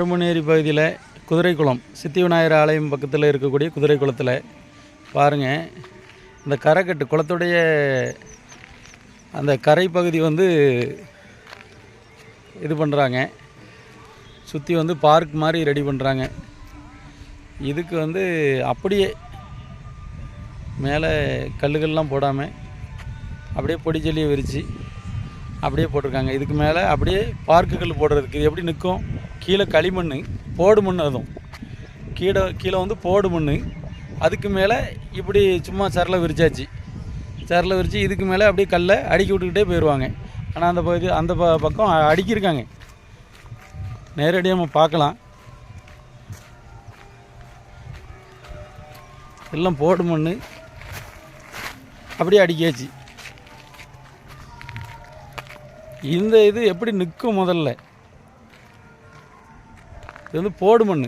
திருமணேரி பகுதியில் குதிரைக்குளம் சித்தி விநாயகர் ஆலயம் பக்கத்தில் இருக்கக்கூடிய குதிரைக்குளத்தில் பாருங்கள் இந்த கரைக்கட்டு குளத்துடைய அந்த கரை பகுதி வந்து இது பண்ணுறாங்க சுற்றி வந்து பார்க் மாதிரி ரெடி பண்ணுறாங்க இதுக்கு வந்து அப்படியே மேலே கல்லுகள்லாம் போடாமல் அப்படியே பொடி ஜல்லியை விரித்து அப்படியே போட்டிருக்காங்க. இதுக்கு மேலே அப்படியே பார்க்குகள் போடுறதுக்கு இது எப்படி நிற்கும்? கீழே களிமண் போடு மண் அதுவும். கீழே கீழே வந்து போடு மண் அதுக்கு மேலே இப்படி சும்மா சரலை விரிச்சாச்சு. சரலை விரித்து இதுக்கு மேலே அப்படியே கல்லை அடுக்கி விட்டுக்கிட்டே போயிடுவாங்க. ஆனால் அந்த பகுதி அந்த ப பக்கம் அடுக்கியிருக்காங்க. நேரடியாக நம்ம பார்க்கலாம். எல்லாம் போடு மண் அப்படியே அடிக்காச்சு இந்த இது எப்படி நிற்கும் முதல்ல? இது வந்து போடு மண்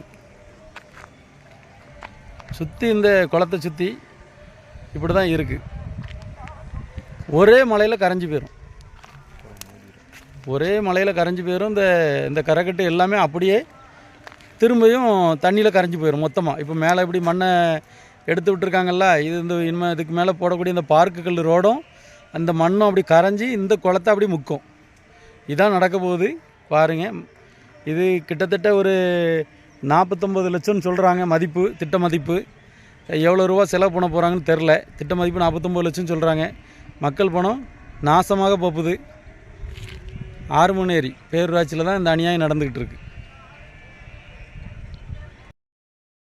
சுற்றி இந்த குளத்தை சுற்றி இப்படி தான் இருக்குது ஒரே மலையில் கரைஞ்சி போயிடும் ஒரே மலையில் கரைஞ்சி போயிடும் இந்த இந்த கரைக்கட்டு எல்லாமே அப்படியே திரும்பியும் தண்ணியில் கரைஞ்சி போயிடும் மொத்தமாக இப்போ மேலே இப்படி மண்ணை எடுத்து விட்டுருக்காங்கல்ல இது இந்த இனிமேல் இதுக்கு மேலே போடக்கூடிய இந்த பார்க்கு கல் ரோடும் அந்த மண்ணும் அப்படி கரைஞ்சி இந்த குளத்தை அப்படி முக்கும். இதான் நடக்க போகுது. பாருங்கள் இது கிட்டத்தட்ட ஒரு நாற்பத்தொம்பது லட்சம்னு சொல்கிறாங்க மதிப்பு திட்ட மதிப்பு. எவ்வளோ ரூபா செலவு பண்ண போகிறாங்கன்னு தெரில திட்ட மதிப்பு நாற்பத்தொம்பது லட்சம் சொல்கிறாங்க மக்கள் பணம் நாசமாக போப்புது ஆறுமணேரி பேரூராட்சியில் தான் இந்த அநியாயம் நடந்துக்கிட்டு இருக்குது